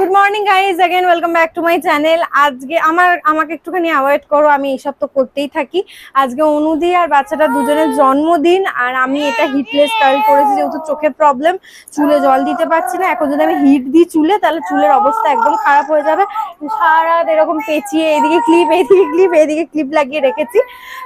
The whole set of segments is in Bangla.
good morning guys again welcome back to my channel আজকে আমার আমাকে একটুখানি অ্যাভয়েড করো আমি এইসব তো করতেই থাকি আজকে অনুদি আর বাচ্চাটা দুজনের জন্মদিন আর আমি এটা হিটলেস কার্ল করেছি যেহেতু চোখের প্রবলেম চুলে জল দিতে পারছি না এখন যদি আমি হিট দিই চুলে তাহলে চুলের অবস্থা একদম খারাপ হয়ে যাবে সারা রাত এরকম পেঁচিয়ে এদিকে ক্লিপ এইদিকে ক্লিপ এইদিকে ক্লিপ লাগিয়ে রেখেছি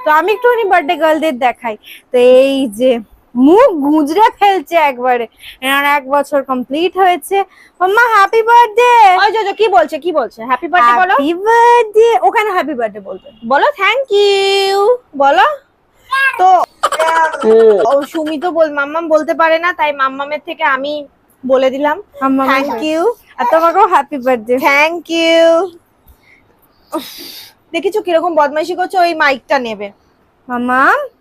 তো আমি একটুখানি বার্থডে গার্লদের দেখাই তো এই যে মুখ গুজরে ফেলছে একবারে। এনার এক বছর কমপ্লিট হয়েছে। মাম্মা হ্যাপি বার্থডে ওই জো কি বলছে কি বলছে? হ্যাপি বার্থডে বলো। হ্যাপি বার্থডে ওখানে হ্যাপি বার্থডে বলবে। বলো থ্যাংক ইউ বলো। তো ও। সুমি তো বল মাম্মাম বলতে পারে না তাই মাম্মামের থেকে আমি বলে দিলাম মাম্মা থ্যাংক ইউ আর তোমাকেও হ্যাপি বার্থডে থ্যাংক ইউ দেখেছ কীরকম বদমাইশি করছে ওই মাইকটা নেবে। মাম্মা ওই হাত যে-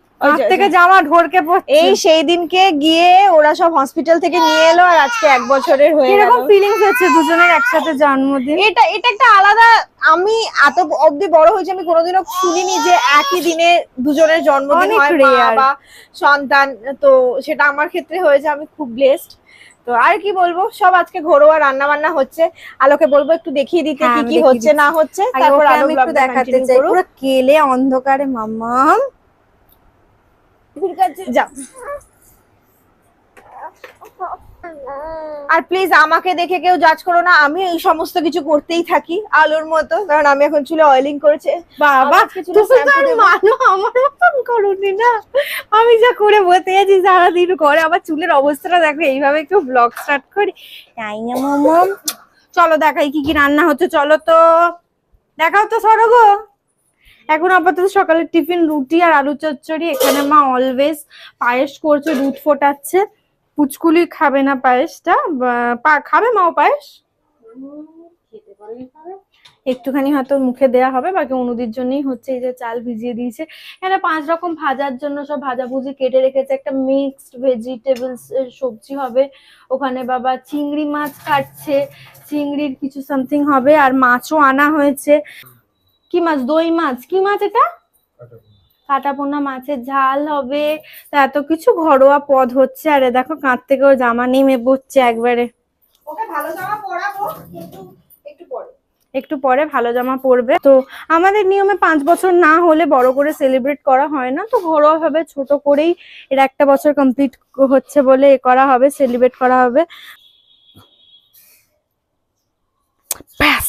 থেকে জামা ঢোরকে পড়ছে। এই সেই দিনকে গিয়ে ওরা সব হসপিটাল থেকে নিয়ে এলো আর আজকে এক বছরের হয়ে গেল। কীরকম ফিলিংস হচ্ছে দুজনের একসাথে জন্মদিন? এটা এটা একটা আলাদা আমি এত অবধি বড় হয়েছে আমি কোনোদিনও শুনিনি যে একই দিনে দুজনের জন্মদিন অনেক হয় বা সন্তান তো সেটা আমার ক্ষেত্রে হয়েছে আমি খুব ব্লেসড তো আর কি বলব সব আজকে ঘরোয়া রান্না বান্না হচ্ছে। আলোকে বলব একটু দেখিয়ে দিতে হ্যাঁ, কি কি হচ্ছে না হচ্ছে। তারপর আমি একটু দেখাতে চাই। পুরো কেলে অন্ধকারে যাও আর প্লিজ আমাকে দেখে কেউ জাজ করো না আমি এই সমস্ত কিছু করতেই থাকি আলোর মতো কারণ আমি এখন চুলে অয়েলিং করেছে। বাবা তুমি আর মানো আমার মতন করুনি না। আমি যা করে বসে আছি সারাদিন করে আমার চুলের অবস্থাটা দেখো এইভাবে একটু ব্লগ স্টার্ট করি। তাই না মামাম চলো দেখাই কি কি রান্না হচ্ছে চলো তো। দেখাও তো সরো গো এখন আপাতত সকালের টিফিন, রুটি আর আলু চচ্চড়ি। এখানে মা অলওয়েজ পায়েস করছে, দুধ ফোটাচ্ছে। পুচকুলি খাবে না পায়েসটা? খাবে মাও পায়েস? একটুখানি হয়তো মুখে দেয়া হবে, বাকি অনুদির জন্যই হচ্ছে এই যে চাল ভিজিয়ে দিয়েছে। এখানে পাঁচ রকম ভাজার জন্য সব ভাজাভুজি কেটে রেখেছে। একটা মিক্সড ভেজিটেবলস সবজি হবে। ওখানে বাবা চিংড়ি মাছ কাটছে। চিংড়ির কিছু সামথিং হবে। আর মাছও আনা হয়েছে। কি মাছ? দই মাছ। কি মাছ এটা? কাটাপোনা মাছের ঝাল হবে। তা এত কিছু ঘরোয়া পদ হচ্ছে। আরে দেখো কাঁধ থেকেও জামা নেমে পড়ছে একবারে। ওকে ভালো জামা পরাবো কিন্তু একটু পরে। একটু পরে ভালো জামা পরবে। তো আমাদের নিয়মে পাঁচ বছর না হলে বড় করে সেলিব্রেট করা হয় না। তো ঘরোয়া ভাবে ছোট করেই এর একটা বছর কমপ্লিট হচ্ছে বলে এ করা হবে সেলিব্রেট করা হবে। ব্যাস।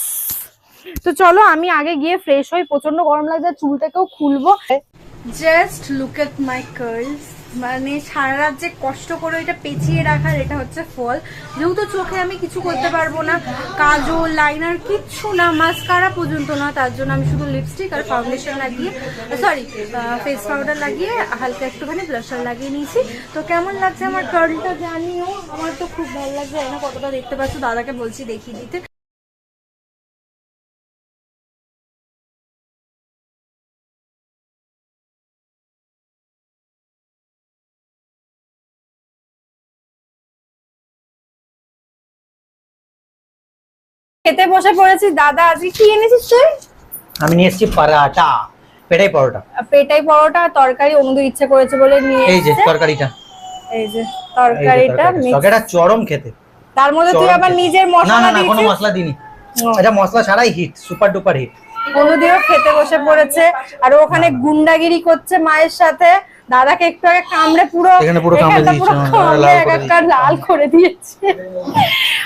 তো চলো, আমি আগে গিয়ে ফ্রেশ হই প্রচণ্ড গরম লাগছে চুলটাকেও খুলবো। জাস্ট লুক এট মাই কার্লস মানে সারা রাত যে কষ্ট করে এটা পেঁচিয়ে রাখার, এটা হচ্ছে ফল। যেহেতু চোখে আমি কিছু করতে পারব না, কাজল লাইনার কিচ্ছু না মাস্কারা পর্যন্ত না, তার জন্য আমি শুধু লিপস্টিক আর ফাউন্ডেশন লাগিয়ে সরি ফেস পাউডার লাগিয়ে, হালকা একটুখানি ব্লাশার লাগিয়ে নিয়েছি। তো কেমন লাগছে আমার কার্লটা জানিও? আমার তো খুব ভালো লাগছে। না কতটা দেখতে পাচ্ছ? দাদাকে বলছি দেখিয়ে দিতে। খেতে বসে পড়েছি দাদা আজকে কি এনেছিস তুই? আমি নিয়ে এসেছি পরাটা পেটাই পরোটা। পেটাই পরোটা তরকারি অনুদু ইচ্ছে করেছে বলে নিয়ে এই যে তরকারিটা। এই যে তরকারিটা তরকারিটা। চরম খেতে। তার মধ্যে তুই আবার নিজের মশলা না না কোনো মশলা দিইনি। আচ্ছা মশলা ছাড়াই হিট সুপার ডুপার হিট অনুদিও খেতে বসে পড়েছে। আর ওখানে গুন্ডাগিরি করছে মায়ের সাথে। দাদাকে একটু আগে কামড়ে পুরো কামড়ে লাল এক করে লাল করে দিয়েছে।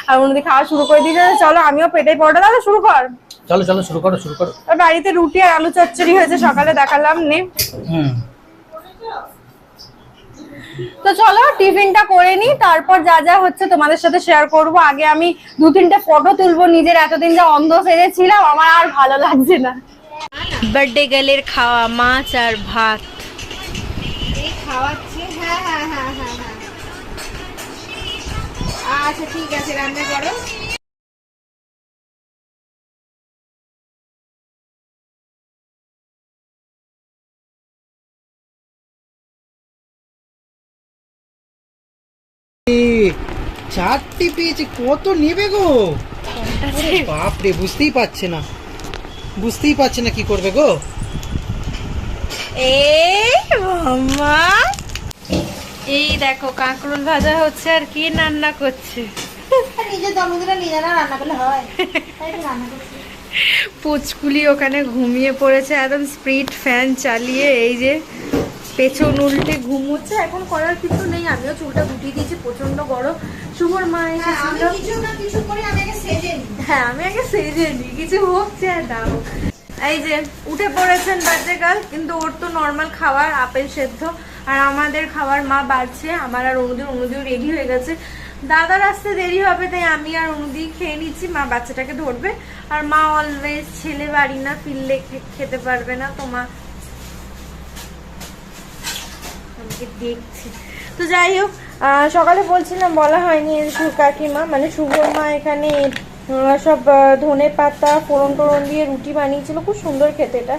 আর অনুদি খাওয়া শুরু করে দিয়েছে। চলো আমিও পেটে পরোটা দাদা শুরু কর। চলো চলো শুরু করো শুরু করো। বাড়িতে রুটি আর আলু চচ্চড়ি হয়েছে সকালে দেখালাম নে। তো চলো টিফিনটা করে নি। তারপর যা যা হচ্ছে তোমাদের সাথে শেয়ার করব। আগে আমি দু তিনটে ফটো তুলবো নিজের এতদিন যা অন্ধ সেজেছিলাম আমার আর ভালো লাগছে না। বার্থডে গার্লের খাওয়া মাছ আর ভাত। খাওয়াচ্ছি। হ্যাঁ হ্যাঁ হ্যাঁ হ্যাঁ হ্যাঁ। আচ্ছা ঠিক আছে রান্না করো। চারটি পেয়েছি কত নেবে গো? বাপরে বুঝতেই পারছে না। বুঝতেই পারছে না কি করবে গো? এই মাম্মা। এই দেখো কাঁকরোল ভাজা হচ্ছে আর কি রান্না করছে। নিজের জন্মদিনে নিজেরা রান্না করলে হয় রান্না করছি। পুচকুলি ওখানে ঘুমিয়ে পড়েছে একদম স্প্রিট ফ্যান চালিয়ে এই যে পেছন উল্টে ঘুমোচ্ছে। এখন করার কিছু নেই আমিও চুলটা গুটিয়ে দিয়েছি প্রচণ্ড গরম। শুভর মা হ্যাঁ, এসেছিল। হ্যাঁ আমি আগে সেজে নিই কিছু হচ্ছে আর দাও। এই যে উঠে পড়েছেন গার্ল কিন্তু ওর তো নর্মাল খাবার, আপেল সেদ্ধ। আর আমাদের খাবার মা বাড়ছে, আমার আর অনুদির অনুদিও রেডি হয়ে গেছে। দাদার আসতে দেরি হবে, তাই আমি আর অনুদি খেয়ে নিচ্ছি, মা বাচ্চাটাকে ধরবে। আর মা অলওয়েজ ছেলে বাড়ি না, ফিরলে খেতে পারবে না তো মা। দেখছে। তো যাই হোক সকালে বলছিলাম, বলা হয়নি শুভ কাকিমা মানে শুভর মা এখানে সব ধনে পাতা, ফোড়ন টোড়ন দিয়ে রুটি বানিয়েছিল। খুব সুন্দর খেতে এটা।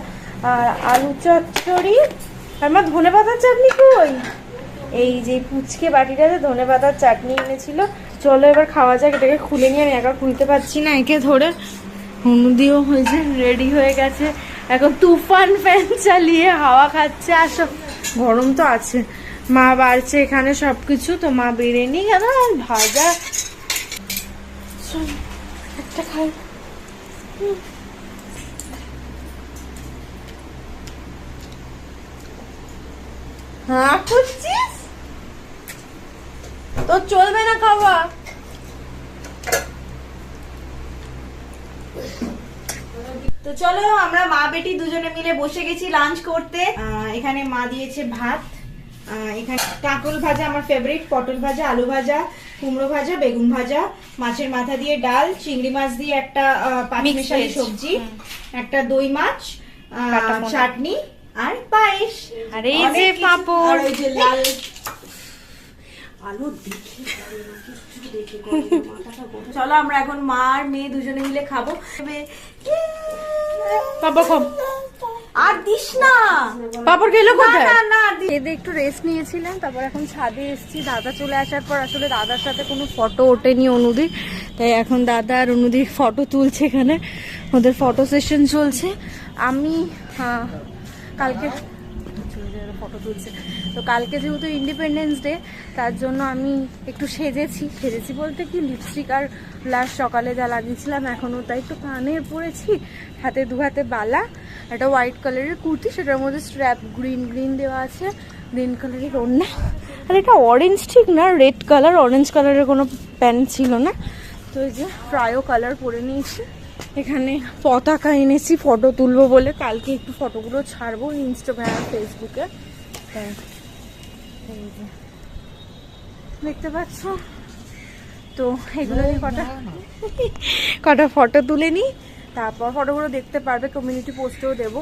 আর আলু চচ্চড়ি। আর মা, ধনে পাতার চাটনি কই? এই যে পুচকে বাটিটাতে ধনে পাতার চাটনি এনেছিল। চলো এবার খাওয়া যাক, এটাকে খুলে নিয়ে আমি একা খুলতে পারছি না। একে ধরে হুনুদিও হয়েছে, রেডি হয়ে গেছে। এখন তুফান ফ্যান চালিয়ে হাওয়া খাচ্ছে। আর সব গরম তো আছে। মা বাড়ছে এখানে সবকিছু। তো মা বেরেনি কেন? ভাজা একটা খাই। হ্যাঁ খুঁজছিস? তো চলবে না খাওয়া। তো চলো, আমরা মা বেটি দুজনে মিলে বসে গেছি লাঞ্চ করতে। এখানে মা দিয়েছে ভাত। এখানে কাঁকরোল ভাজা আমার ফেভারিট পটল ভাজা, আলু ভাজা। কুমড়ো ভাজা বেগুন ভাজা মাছের মাথা দিয়ে ডাল চিংড়ি মাছ দিয়ে একটা আহ, পাঁচ Mixed মেশালি veg। সবজি একটা দই মাছ। চাটনি আর পায়েস আর এই যে পাঁপড়। ওই যে লাল আলু দেখে। চলো আমরা এখন মা আর মেয়ে দুজনে মিলে খাব বাবা কম আর দিস না। পাপড় গেল কোথায়? না, না, দি- একটু রেস্ট নিয়েছিলাম তারপর এখন ছাদে এসেছি। দাদা চলে আসার পর আসলে দাদার সাথে কোনো ফটো ওঠেনি অনুদির তাই এখন দাদা আর অনুদির ফটো তুলছে এখানে। ওদের ফটো সেশন চলছে। আমি হ্যাঁ, কালকে ফটো তুলছে। তো কালকে যেহেতু ইন্ডিপেন্ডেন্স ডে তার জন্য আমি একটু সেজেছি। সেজেছি বলতে কি লিপস্টিক আর লাস্ট সকালে যা লাগিয়েছিলাম এখনও তাই একটু কানে পড়েছি হাতে দু হাতে বালা। একটা হোয়াইট কালারের কুর্তি সেটার মধ্যে স্ট্র্যাপ গ্রিন গ্রিন দেওয়া আছে গ্রিন কালারের ওড়না। আর এটা অরেঞ্জ ঠিক না রেড কালার অরেঞ্জ কালারের কোনো প্যান্ট ছিল না। তো এই যে প্রায় কালার পরে নিয়েছি। এখানে পতাকা এনেছি ফটো তুলবো বলে। কালকে একটু ফটোগুলো ছাড়বো ইনস্টাগ্রাম ফেসবুকে দেখতে পাচ্ছ? তো এগুলো কটা কটা ফটো তুলে নিই। তারপর ফটোগুলো দেখতে পারবে কমিউনিটি পোস্টেও দেবো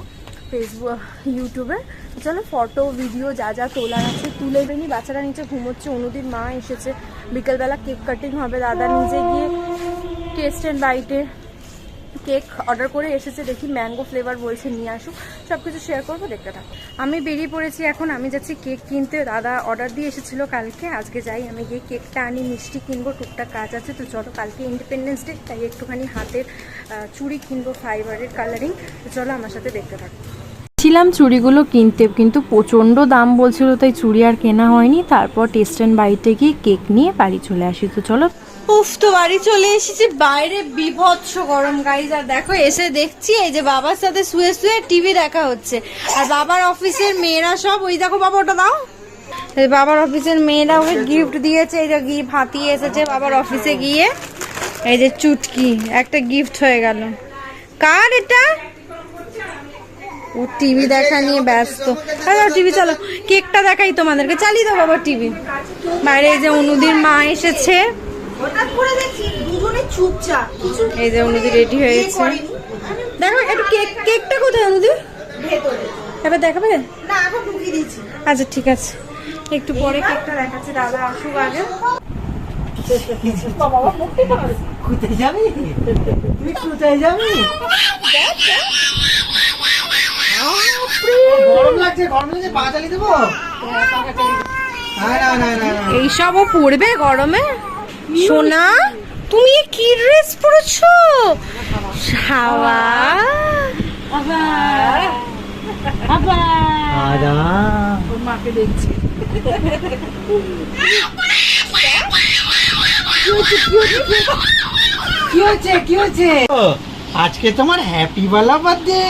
ফেসবুক ইউটিউবে চলো ফটো ভিডিও যা যা তোলার আছে তুলে বেনি বাচ্চারা নিচে ঘুমোচ্ছে অনুদিন মা এসেছে। বিকেলবেলা কেক কাটিং হবে, দাদা নিজে গিয়ে টেস্ট অ্যান্ড বাইটে কেক অর্ডার করে এসেছে, দেখি ম্যাঙ্গো ফ্লেভার বলছে, নিয়ে আসুক। সব কিছু শেয়ার করব, দেখতে থাকো। আমি বেরিয়ে পড়েছি এখন, আমি যাচ্ছি কেক কিনতে। দাদা অর্ডার দিয়ে এসেছিল কালকে, আজকে যাই। আমি গিয়ে কেকটা আনি, মিষ্টি কিনবো, টুকটাক কাজ আছে। তো চলো, কালকে ইন্ডিপেন্ডেন্স ডে তাই একটুখানি হাতের চুড়ি কিনবো ফাইবারের কালারিং চলো আমার সাথে দেখতে থাকো। ছিলাম চুড়িগুলো কিনতে, কিন্তু প্রচণ্ড দাম বলছিল, তাই চুড়ি আর কেনা হয়নি। তারপর টেস্ট অ্যান্ড বাইটে গিয়ে কেক নিয়ে বাড়ি চলে আসি। তো চলো উফ, তো বাড়ি চলে এসেছি। বাইরে বিভৎস গরম গাইজ আর দেখো, এসে দেখছি এই যে বাবার সাথে শুয়ে শুয়ে টিভি দেখা হচ্ছে। আর বাবার অফিসের মেয়েরা সব, ওই দেখো বাবা, ওটা দাও। বাবার অফিসের মেয়েরা ওকে গিফট দিয়েছে, এই যে গিফট হাতিয়ে এসেছে বাবার অফিসে গিয়ে। এই যে চুটকি, একটা গিফট হয়ে গেল। কার এটা? ও টিভি দেখা নিয়ে ব্যস্ত। টিভি চলো। কেকটা দেখাই তোমাদেরকে। চালিয়ে দাও বাবা টিভি বাইরে এই যে অনুদির মা এসেছে। এই যে অনুদি রেডি হয়ে ইয়ে দেখো একটু কেক কেকটা কোথায় অনুদি? এবার দেখাবে? না এখন ঢুকিয়ে দিয়েছি আচ্ছা ঠিক আছে। একটু পরে কেকটা দেখাচ্ছি দাদা আসুক আগে। কোথায় যাবি? তুই কোথায় যাবি? গরম লাগছে গরম লাগছে পা চালিয়ে দেবো। না না না না না। এইসবও পড়বে গরমে? সোনা তুমি কি ড্রেস পরেছো? হাওয়া আদা। হয়েছে কি হয়েছে? কি হয়েছে? ও, আজকে তোমার হ্যাপি বালা বার্থডে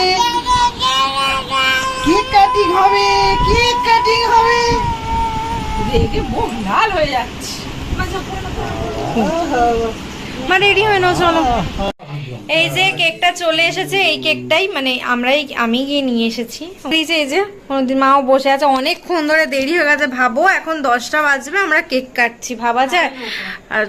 কেক কাটিং হবে? কেক কাটিং হবে? মা রেডি হয়ে নাও, চলো। এই যে কেকটা চলে এসেছে, এই কেকটাই মানে আমরাই, আমি গিয়ে নিয়ে এসেছি। এই যে এই যে, কোনোদিন মাও বসে আছে, অনেকক্ষণ ধরে দেরি হয়ে গেছে, ভাবো, এখন দশটা বাজবে, আমরা কেক কাটছি, ভাবা যায়। আর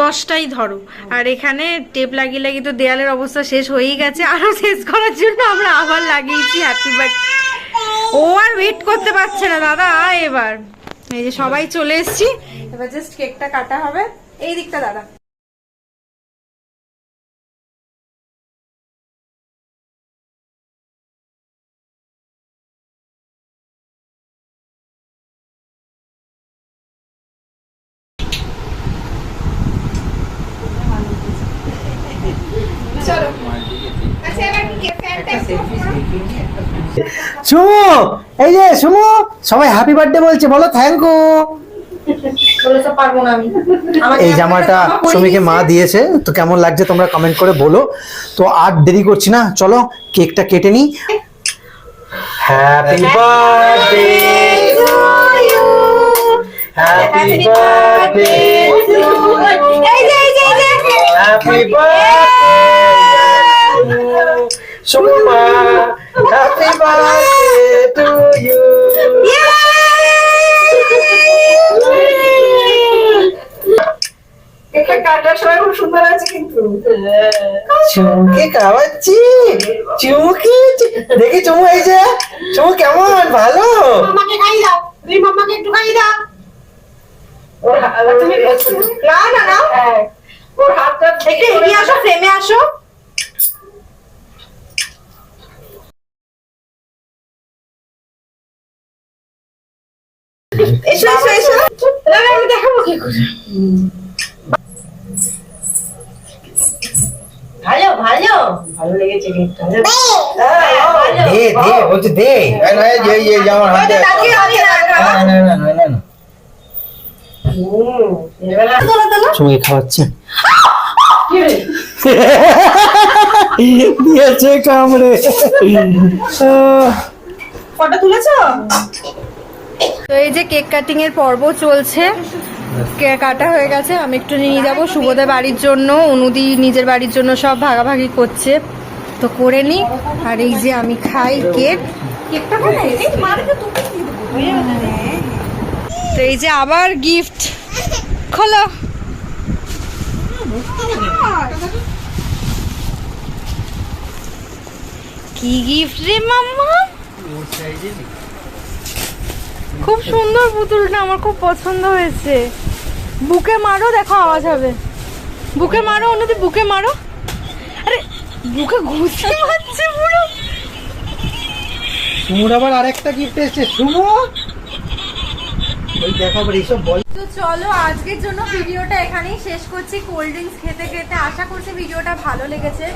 দশটাই ধরো। আর এখানে টেপ লাগিয়ে লাগিয়ে তো দেয়ালের অবস্থা শেষ হয়েই গেছে, আরও শেষ করার জন্য আমরা আবার লাগিয়েছি হ্যাপি বার্থডে ও আর ওয়েট করতে পারছে না, দাদা এবার। এই যে সবাই চলে এসছি। এবার জাস্ট কেকটা কাটা হবে। এই দিকটা দাদা সুমু এই যে সুমু সবাই হ্যাপি বার্থডে বলছে বলো থ্যাংক ইউ এই জামাটা সুমিকে মা দিয়েছে। তো কেমন লাগছে তোমরা কমেন্ট করে বলো। তো আর দেরি করছি না চলো কেকটা কেটে নি happy birthday happy birthday happy birthday Suma happy birthday চুমকে খাওয়াচ্ছি। চুমকি দেখি চুমু এই যে। চুমু কেমন? ভালো? মামাকে খাই দাও। তুমি মামাকে একটু খাই দাও। না না না। ওর হাতটা একটু এগিয়ে আসো ফ্রেমে আসো। এসো এসো এসো। আমি দেখাবো কি করে? ভালো ভালো। ভালো লেগেছে কেকটা। দে দে বলছে দে। না, যে যে আমার হাতে না না না না না, না। তোলা তোলা চুমকি খাওয়াচ্ছে? দিয়েছে কামড়ে। ফটো তুলেছো? তো এই যে কেক কাটিং এর পর্ব চলছে। কাটা হয়ে গেছে, আমি একটু নিয়ে যাব। শুভদের বাড়ির জন্য, অনুদি নিজের বাড়ির জন্য সব ভাগাভাগি করছে। তো করে নি। আর এই যে আমি খাই কেক। তো এই যে আবার গিফট খোলো। কি গিফট রে মাম্মা? খুব সুন্দর পুতুলটা আমার খুব পছন্দ হয়েছে। বুকে মারো দেখো আওয়াজ হবে। বুকে মারো অন্যদি বুকে মারো। আরে বুকে ঘুষি মারছে পুরো। সুমুর আবার আরেকটা গিফট এসেছে। সুমু! ওই দেখো আবার এইসব বল তো চলো আজকের জন্য ভিডিওটা এখানেই শেষ করছি। কোল্ড ড্রিঙ্কস খেতে খেতে আশা করছি ভিডিওটা ভালো লেগেছে।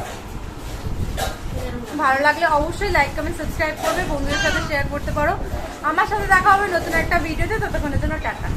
ভালো লাগলে অবশ্যই লাইক কমেন্ট সাবস্ক্রাইব করবে বন্ধুদের সাথে শেয়ার করতে পারো। আমার সাথে দেখা হবে নতুন একটা ভিডিওতে ততক্ষণের জন্য টাটা।